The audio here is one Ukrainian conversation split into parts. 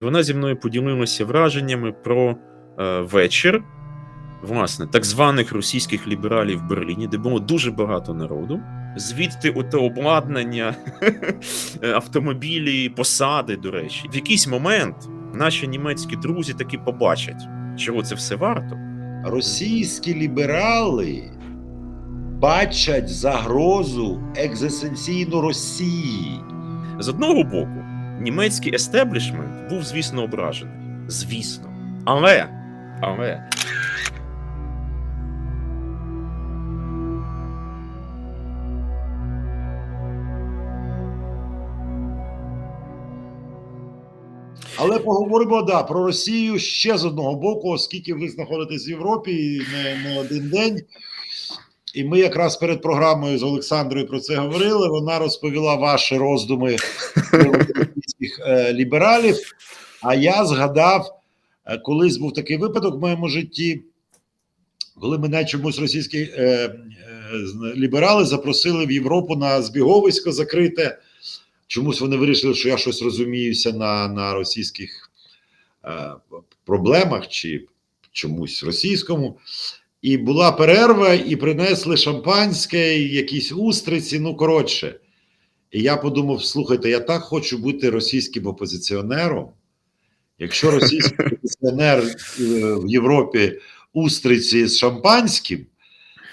Вона зі мною поділилася враженнями про е, вечір, власне, так званих російських лібералів в Берліні, де було дуже багато народу. Звідти оте обладнання, автомобілі, посади, до речі. В якийсь момент наші німецькі друзі таки побачать, чого це все варто. Російські ліберали бачать загрозу екзистенційну Росії. З одного боку, німецький естеблішмент був, звісно, ображений. Звісно. Але, але Але поговоримо да, про Росію ще з одного боку, оскільки ви знаходитесь в Європі і не, не один день. І ми якраз перед програмою з Олександрою про це говорили. Вона розповіла ваші роздуми російських е, лібералів. А я згадав, е, колись був такий випадок в моєму житті, коли мене чомусь російські е, ліберали запросили в Європу на збіговисько закрите. Чомусь вони вирішили, що я щось розуміюся на, на російських е, проблемах чи чомусь російському. І була перерва, і принесли шампанське, якісь устриці. Ну, коротше. І я подумав: слухайте, я так хочу бути російським опозиціонером. Якщо російський опозиціонер е, в Європі устриці з шампанським,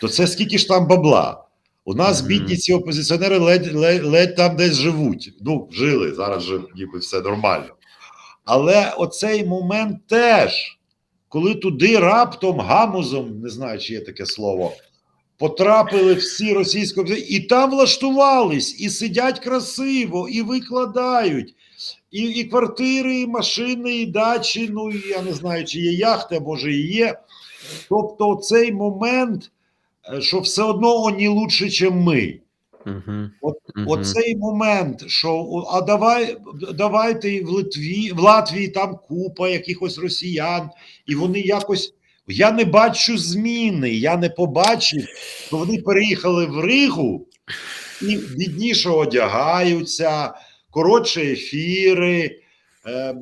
то це скільки ж там бабла? У нас бідні ці опозиціонери ледь, ледь, ледь там десь живуть. Ну, жили, зараз же ніби все нормально. Але оцей момент теж, коли туди раптом гамузом, не знаю, чи є таке слово, потрапили всі російські і там влаштувались, і сидять красиво, і викладають. І, і квартири, і машини, і дачі. Ну і я не знаю, чи є яхти, а може і є. Тобто, цей момент, е, що все одно вони лучше, ніж ми. угу, От, Оцей момент, що а давай давайте в Литві, в Латвії там купа якихось росіян, і вони якось. Я не бачу зміни. Я не побачив, що вони переїхали в Ригу і бідніше одягаються, коротше ефіри, е,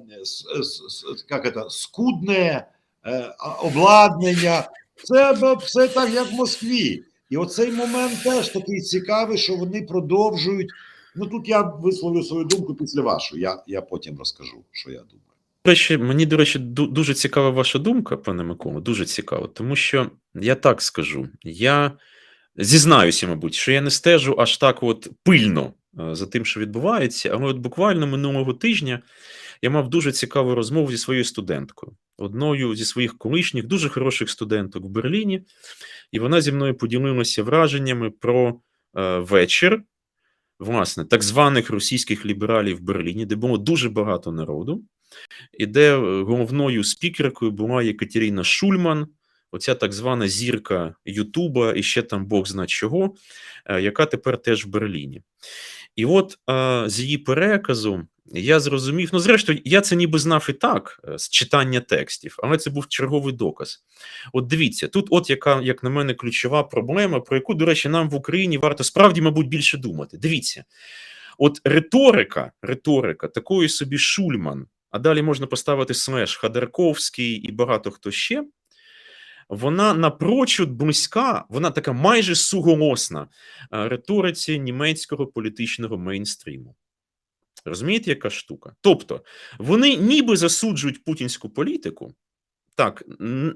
як це, скудне е, обладнання. Це все так, як в Москві. І оцей момент теж такий цікавий, що вони продовжують. Ну тут я висловлю свою думку після вашої. Я, я потім розкажу, що я думаю. Речі, мені, до речі, дуже цікава ваша думка, пане Миколо, дуже цікаво, тому що я так скажу, я зізнаюся, мабуть, що я не стежу аж так от пильно е, за тим, що відбувається, але от буквально минулого тижня я мав дуже цікаву розмову зі своєю студенткою, одною зі своїх колишніх, дуже хороших студенток в Берліні, і вона зі мною поділилася враженнями про е, вечір, власне, так званих російських лібералів в Берліні, де було дуже багато народу і де е, головною спікеркою була Єкатерина Шульман, оця так звана зірка Ютуба і ще там Бог зна чого, е, яка тепер теж в Берліні. І от е, з її переказу я зрозумів, ну, зрештою, я це ніби знав і так, з читання текстів, але це був черговий доказ. От дивіться, тут, от яка, як на мене, ключова проблема, про яку, до речі, нам в Україні варто справді, мабуть, більше думати. Дивіться, от риторика, риторика такої собі Шульман, а далі можна поставити слеш Ходорковський і багато хто ще. Вона напрочуд близька, вона така майже суголосна е, риториці німецького політичного мейнстріму. Розумієте, яка штука? Тобто, вони ніби засуджують путінську політику, так,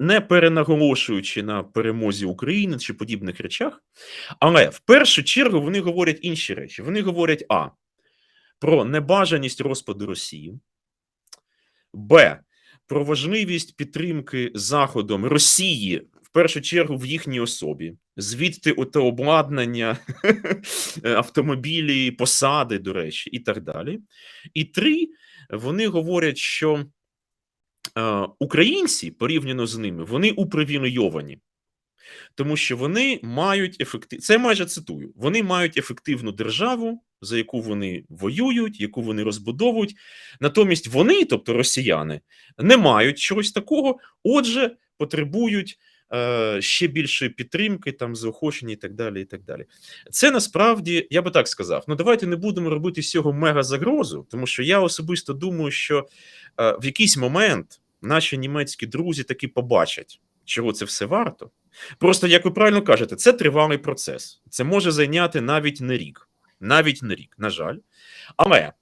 не перенаголошуючи на перемозі України чи подібних речах, але в першу чергу вони говорять інші речі. Вони говорять А. Про небажаність розпаду Росії, Б. Про важливість підтримки Заходом Росії в першу чергу в їхній особі, звідти оте обладнання, автомобілі, посади, до речі, і так далі. І три, вони говорять, що е, українці порівняно з ними, вони упривілейовані. Тому що вони мають ефектив... це майже цитую. Вони мають ефективну державу, за яку вони воюють, яку вони розбудовують. Натомість вони, тобто росіяни, не мають чогось такого, отже, потребують е, ще більшої підтримки, там заохочення і так далі. і так далі. Це насправді, я би так сказав. Ну давайте не будемо робити з цього мега загрозу, тому що я особисто думаю, що е, в якийсь момент наші німецькі друзі таки побачать, чого це все варто. Просто, як ви правильно кажете, це тривалий процес. Це може зайняти навіть не рік, навіть не рік, на жаль. Але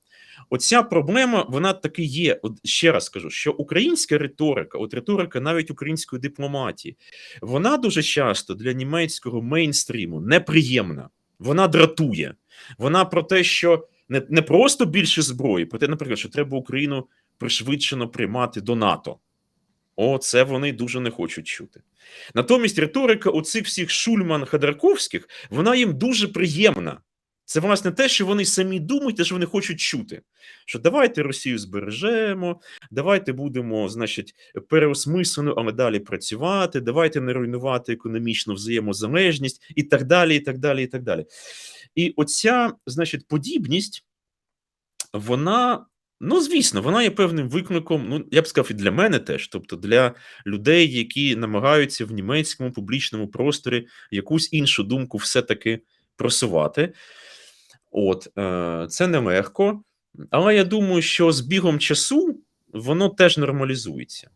оця проблема, вона таки є. От ще раз скажу, що українська риторика, от риторика навіть української дипломатії, вона дуже часто для німецького мейнстріму неприємна. Вона дратує. Вона про те, що не, не просто більше зброї, про те, наприклад, що треба Україну пришвидшено приймати до НАТО. О, це вони дуже не хочуть чути. Натомість риторика оцих всіх шульман ходорковських вона їм дуже приємна. Це власне те, що вони самі думають, те, що вони хочуть чути. Що давайте Росію збережемо, давайте будемо, значить, переосмислено, але далі працювати, давайте не руйнувати економічну взаємозалежність і так далі, і так далі, і так далі. І оця, значить, подібність, вона, ну, звісно, вона є певним викликом, ну, я б сказав, і для мене теж, тобто для людей, які намагаються в німецькому публічному просторі якусь іншу думку все-таки просувати. От, е, це нелегко, але я думаю, що з бігом часу воно теж нормалізується.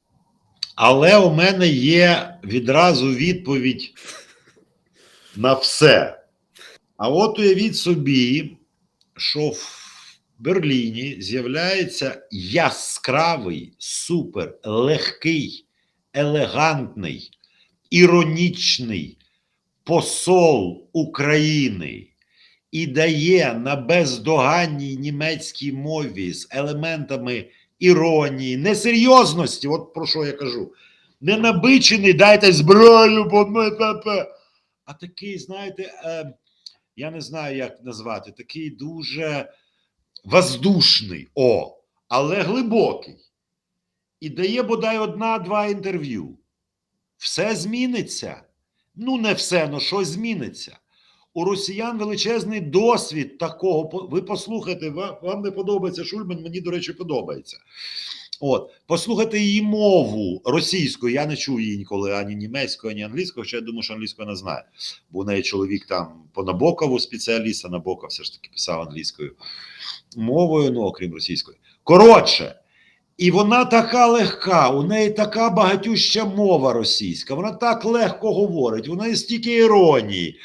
Але у мене є відразу відповідь на все. А от уявіть собі, що в Берліні з'являється яскравий, супер легкий, елегантний, іронічний посол України і дає на бездоганній німецькій мові з елементами іронії, несерйозності, от про що я кажу. Не набичений, дайте зброю, бо ми пепе. А такий, знаєте, е, я не знаю, як назвати, такий дуже воздушний, о, але глибокий. І дає бодай одна-два інтерв'ю. Все зміниться. Ну, не все, але щось зміниться. У росіян величезний досвід такого. Ви послухайте, вам не подобається Шульман, мені, до речі, подобається. От, послухайте її мову російською. Я не чув її ніколи ані німецькою, ані англійською, хоча я думаю, що англійською вона знає. Бо у неї чоловік там по Набокову спеціаліст, а Набоков все ж таки писав англійською мовою, ну окрім російської. Коротше, і вона така легка, у неї така багатюща мова російська, вона так легко говорить, у неї стільки іронії.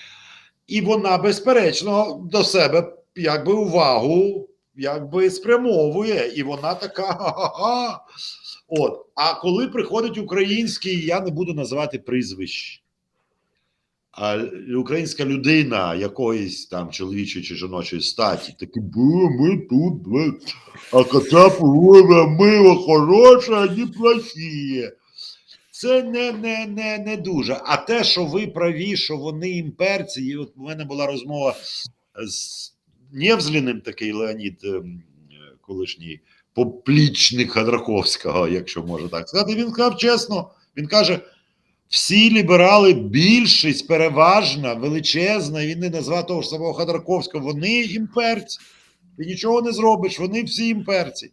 І вона, безперечно, до себе якби увагу якби спрямовує, і вона така. ха-ха-ха. От. А коли приходить український, я не буду називати прізвищ. А українська людина якоїсь там чоловічої чи жіночої статі, такі, бо ми тут, бе, а кота погода, ми хороша, а не плохі. Це не, не, не, не дуже. А те, що ви праві, що вони імперці, і от у мене була розмова з Невзліним, такий Леонід, ем, е, колишній поплічник Ходорковського, якщо можна так сказати. Він сказав чесно, він каже: всі ліберали, більшість переважна, величезна, він не назвав того ж самого Ходорковського, вони імперці. Ти нічого не зробиш, вони всі імперці.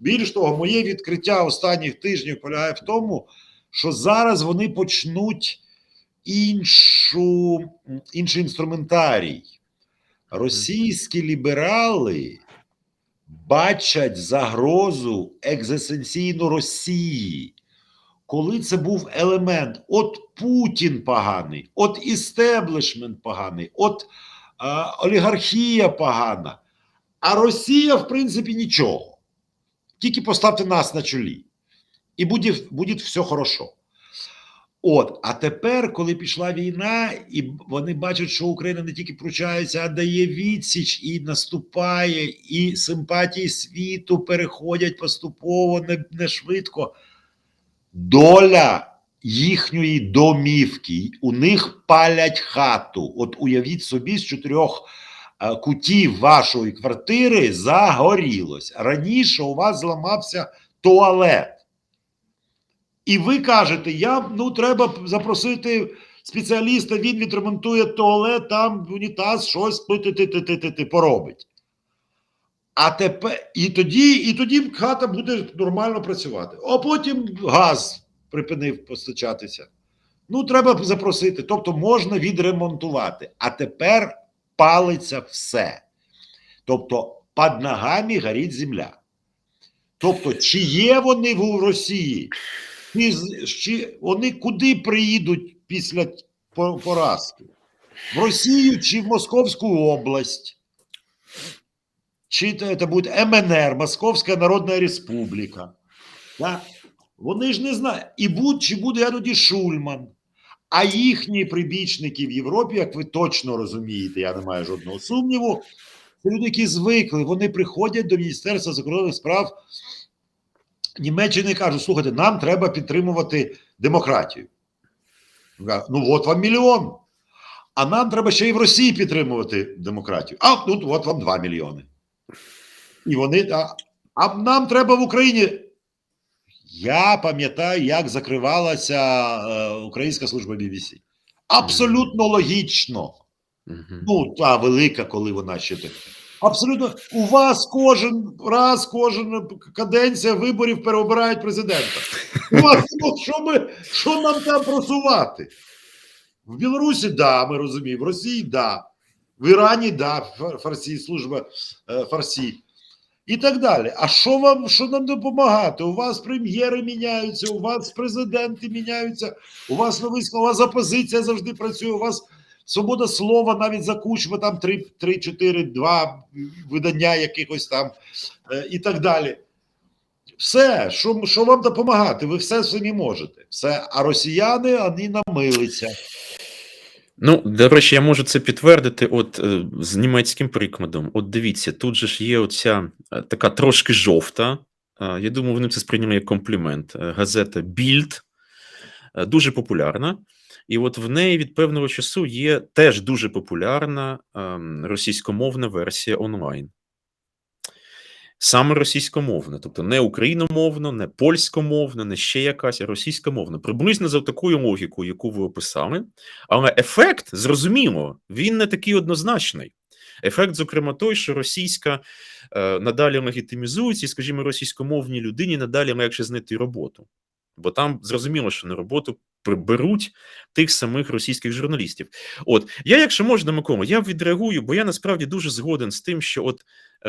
Більш того, моє відкриття останніх тижнів полягає в тому, що зараз вони почнуть іншу, інший інструментарій. Російські ліберали бачать загрозу екзистенційну Росії, коли це був елемент: от Путін поганий, от істеблішмент поганий, от а, олігархія погана. А Росія, в принципі, нічого. Тільки поставте нас на чолі. І буде, буде все хорошо. От, а тепер, коли пішла війна, і вони бачать, що Україна не тільки пручається, а дає відсіч і наступає, і симпатії світу переходять поступово, не, не швидко. Доля їхньої домівки, у них палять хату. От уявіть собі, з чотирьох е, кутів вашої квартири загорілось. Раніше у вас зламався туалет. І ви кажете, я ну треба запросити спеціаліста, він відремонтує туалет, там унітаз, щось ти-ти-ти-ти-ти поробить. А тепер і тоді, і тоді хата буде нормально працювати. А потім газ припинив постачатися. Ну, треба запросити. Тобто можна відремонтувати. А тепер палиться все. Тобто, під ногами горить земля. Тобто, чи є вони в Росії, чи, чи вони куди приїдуть після поразки? В Росію чи в Московську область? Чи це буде МНР, Московська Народна Республіка? Да? Вони ж не знають. І будь чи буде я тоді Шульман. А їхні прибічники в Європі, як ви точно розумієте, я не маю жодного сумніву, це люди, які звикли, вони приходять до Міністерства закордонних справ Німеччини кажуть: слухайте, нам треба підтримувати демократію. Ну, от вам мільйон. А нам треба ще і в Росії підтримувати демократію. А тут от вам 2 мільйони. І вони. А, а нам треба в Україні. Я пам'ятаю, як закривалася е, Українська служба BBC. Абсолютно логічно. Ну, та велика, коли вона ще так. Абсолютно, у вас кожен раз, кожен каденція виборів переобирають президента. У вас ну, що, ми, що нам там просувати? В Білорусі да, ми розуміємо, в Росії да, в Ірані да, Фар- Фарсі, служба е, Фарсі. І так далі. А що вам що нам допомагати? У вас прем'єри міняються, у вас президенти міняються, у вас новий склад, у вас опозиція завжди працює, у вас свобода слова навіть за кучми, там 3, 3 4, 2 видання якихось там е, і так далі. Все, що, що вам допомагати? Ви все самі можете. Все. А росіяни вони намилися. Ну, до речі, я можу це підтвердити от е, з німецьким прикладом. От дивіться, тут же ж є оця е, така трошки жовта. Я думаю, вони це сприйняли як комплімент. Газета Більд дуже популярна. І от в неї від певного часу є теж дуже популярна ем, російськомовна версія онлайн. Саме російськомовна, тобто не україномовна, не польськомовна, не ще якась, а російськомовна. Приблизно за такою логікою, яку ви описали. Але ефект, зрозуміло, він не такий однозначний. Ефект, зокрема, той, що російська е, надалі легітимізується, і, скажімо, російськомовній людині надалі легше знайти роботу. Бо там зрозуміло, що на роботу приберуть тих самих російських журналістів. От я, якщо можна, Микола, я відреагую, бо я насправді дуже згоден з тим, що от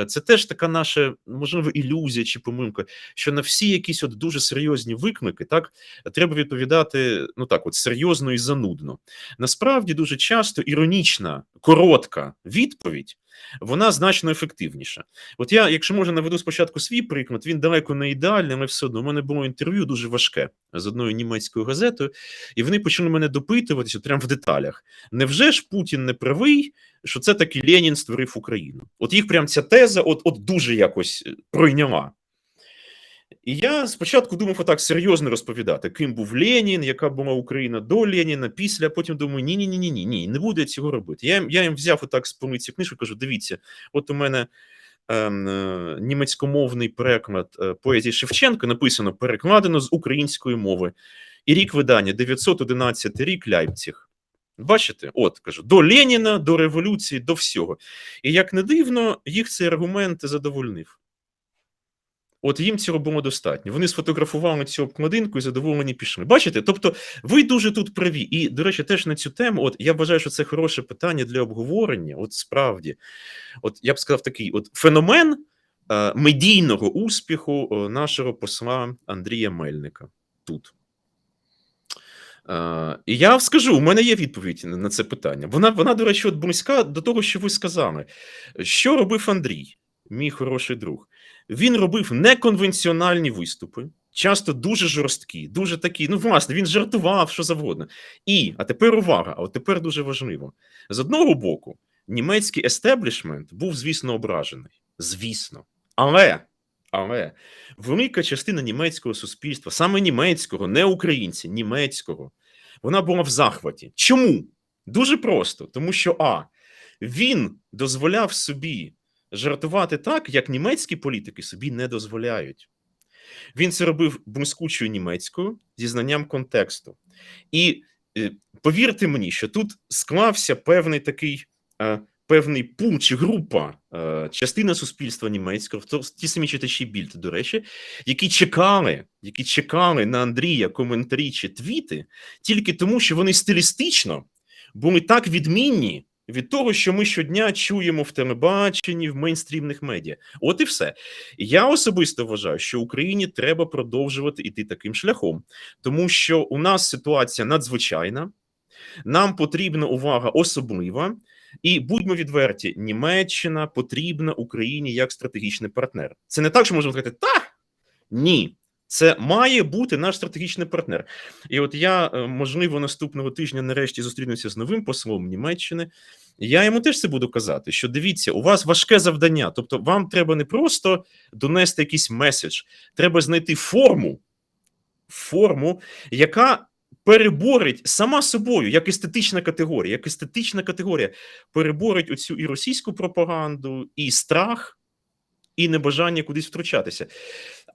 це теж така наша, можливо, ілюзія чи помилка, що на всі якісь от дуже серйозні виклики, так треба відповідати ну так, от серйозно і занудно. Насправді дуже часто іронічна, коротка відповідь. Вона значно ефективніша. От я, якщо можна, наведу спочатку свій приклад, він далеко не ідеальний, але все одно у мене було інтерв'ю дуже важке з одною німецькою газетою, і вони почали мене допитуватися прямо в деталях. Невже ж Путін не правий, що це таки Ленін створив Україну? От їх прям ця теза от, от дуже якось е, пройняла. І я спочатку думав отак серйозно розповідати, ким був Ленін, яка була Україна до Леніна, після, потім думаю, ні, ні, ні, ні, ні, ні, не буду я цього робити. Я, я їм взяв отак з полиці книжку, кажу: дивіться, от у мене ем, е, німецькомовний переклад е, поезії Шевченка написано перекладено з української мови. І рік видання 911 рік Ляйпціг. Бачите, от кажу, до Леніна, до революції, до всього. І як не дивно, їх цей аргумент задовольнив. От їм цього було достатньо. Вони сфотографували цю обкладинку і задоволені пішли. Бачите? Тобто, ви дуже тут праві. І, до речі, теж на цю тему, от я вважаю, що це хороше питання для обговорення. От справді, от я б сказав такий: от феномен е, медійного успіху е, нашого посла Андрія Мельника тут. Е, і я скажу, у мене є відповідь на це питання. Вона, вона, до речі, от близька до того, що ви сказали. Що робив Андрій, мій хороший друг? Він робив неконвенціональні виступи, часто дуже жорсткі, дуже такі. Ну, власне, він жартував, що завгодно. І, а тепер увага, а от тепер дуже важливо. З одного боку, німецький естеблішмент був, звісно, ображений. Звісно. Але, але велика частина німецького суспільства, саме німецького, не українці, німецького, вона була в захваті. Чому? Дуже просто, тому що А. Він дозволяв собі жартувати так, як німецькі політики собі не дозволяють. Він це робив блискучою німецькою зі знанням контексту. І е, повірте мені, що тут склався певний такий е, певний пул чи група, е, частина суспільства німецького, то- ті самі читачі Більд, до речі, які чекали, які чекали на Андрія коментарі чи твіти, тільки тому, що вони стилістично були так відмінні від того, що ми щодня чуємо в телебаченні, в мейнстрімних медіа. От і все. Я особисто вважаю, що Україні треба продовжувати іти таким шляхом, тому що у нас ситуація надзвичайна, нам потрібна увага особлива. І будьмо відверті, Німеччина потрібна Україні як стратегічний партнер. Це не так, що можна сказати, та ні. Це має бути наш стратегічний партнер. І от я, е, можливо, наступного тижня нарешті зустрінуся з новим послом Німеччини. Я йому теж це буду казати: що дивіться, у вас важке завдання. Тобто, вам треба не просто донести якийсь меседж, треба знайти форму, форму, яка переборить сама собою, як естетична категорія, як естетична категорія переборить оцю і російську пропаганду, і страх, і небажання кудись втручатися.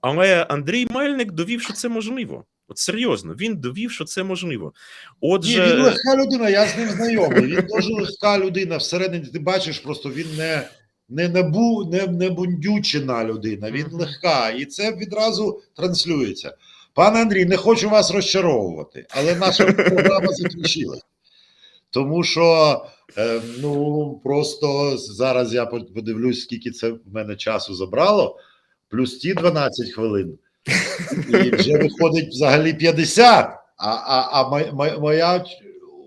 Але Андрій Мельник довів, що це можливо. От серйозно, він довів, що це можливо. Ні, Отже, він легка людина, я з ним знайомий. Він дуже легка людина. Всередині ти бачиш, просто він не, не, набу, не, не бундючена людина, він легка. І це відразу транслюється. Пане Андрій, не хочу вас розчаровувати, але наша програма закінчилась. Тому що е, ну просто зараз я подивлюсь, скільки це в мене часу забрало, плюс ті 12 хвилин. І вже виходить взагалі 50. А, а, а моя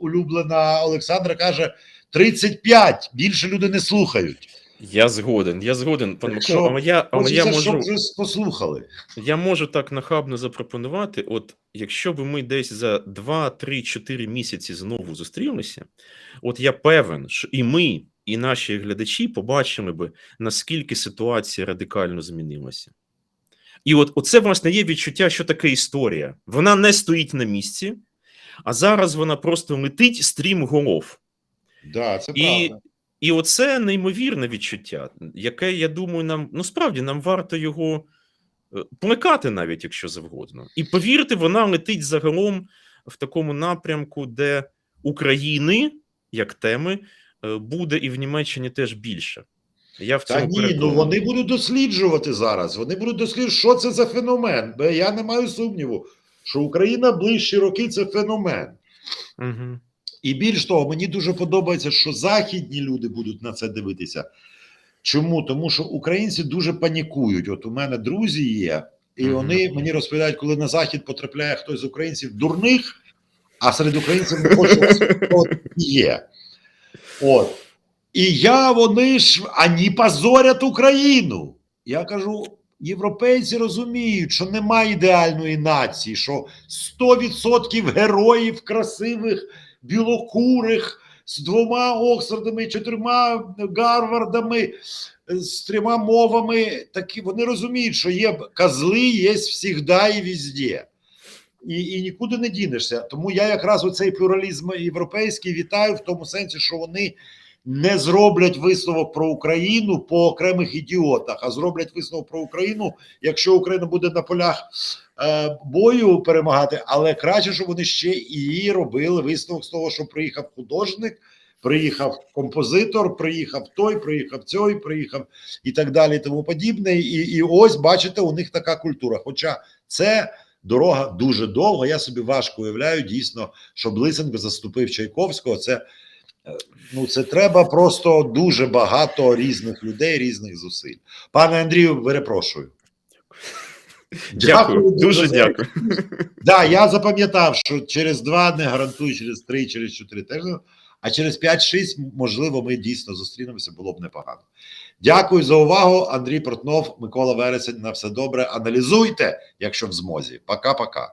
улюблена Олександра каже 35. Більше люди не слухають. Я згоден, я згоден, пане Так Микола, але я, але я щоб можу. послухали. Я можу так нахабно запропонувати: от якщо б ми десь за 2, 3, 4 місяці знову зустрілися, от я певен, що і ми, і наші глядачі побачили би, наскільки ситуація радикально змінилася. І от оце, власне, є відчуття, що таке історія. Вона не стоїть на місці, а зараз вона просто летить стрім голов. Да, це правда. і оце неймовірне відчуття, яке, я думаю, нам ну справді нам варто його е, плекати, навіть якщо завгодно. І повірте, вона летить загалом в такому напрямку, де України як теми е, буде і в Німеччині теж більше. Я в цьому Та ні, ну вони будуть досліджувати зараз. Вони будуть досліджувати, що це за феномен. Бо я не маю сумніву, що Україна ближчі роки це феномен. Угу. І більш того, мені дуже подобається, що західні люди будуть на це дивитися. Чому? Тому що українці дуже панікують. От у мене друзі є, і вони мені розповідають, коли на захід потрапляє хтось з українців дурних, а серед українців не хоче є. От. І я вони ж ані позорять Україну. Я кажу. Європейці розуміють, що немає ідеальної нації, що 100% героїв красивих, білокурих з двома Оксфордами, чотирма Гарвардами, з трьома мовами. Такі вони розуміють, що є козли, є завжди і везде. І, і нікуди не дінешся. Тому я якраз оцей плюралізм європейський вітаю в тому сенсі, що вони не зроблять висновок про Україну по окремих ідіотах, а зроблять висновок про Україну, якщо Україна буде на полях е, бою перемагати, але краще, щоб вони ще і робили висновок з того, що приїхав художник, приїхав композитор, приїхав той, приїхав цей, приїхав і так далі, тому подібне. І, і ось бачите, у них така культура. Хоча це дорога дуже довга. Я собі важко уявляю дійсно, щоб Лисенко заступив Чайковського. Це е, ну це треба просто дуже багато різних людей, різних зусиль. Пане Андрію, перепрошую. Дякую, дуже за- дякую. Да, я запам'ятав, що через два не гарантую, через три, через чотири теж. А через 5-6, можливо, ми дійсно зустрінемося, було б непогано. Дякую за увагу. Андрій Портнов, Микола Вересень. На все добре. Аналізуйте, якщо в змозі. Пока-пока.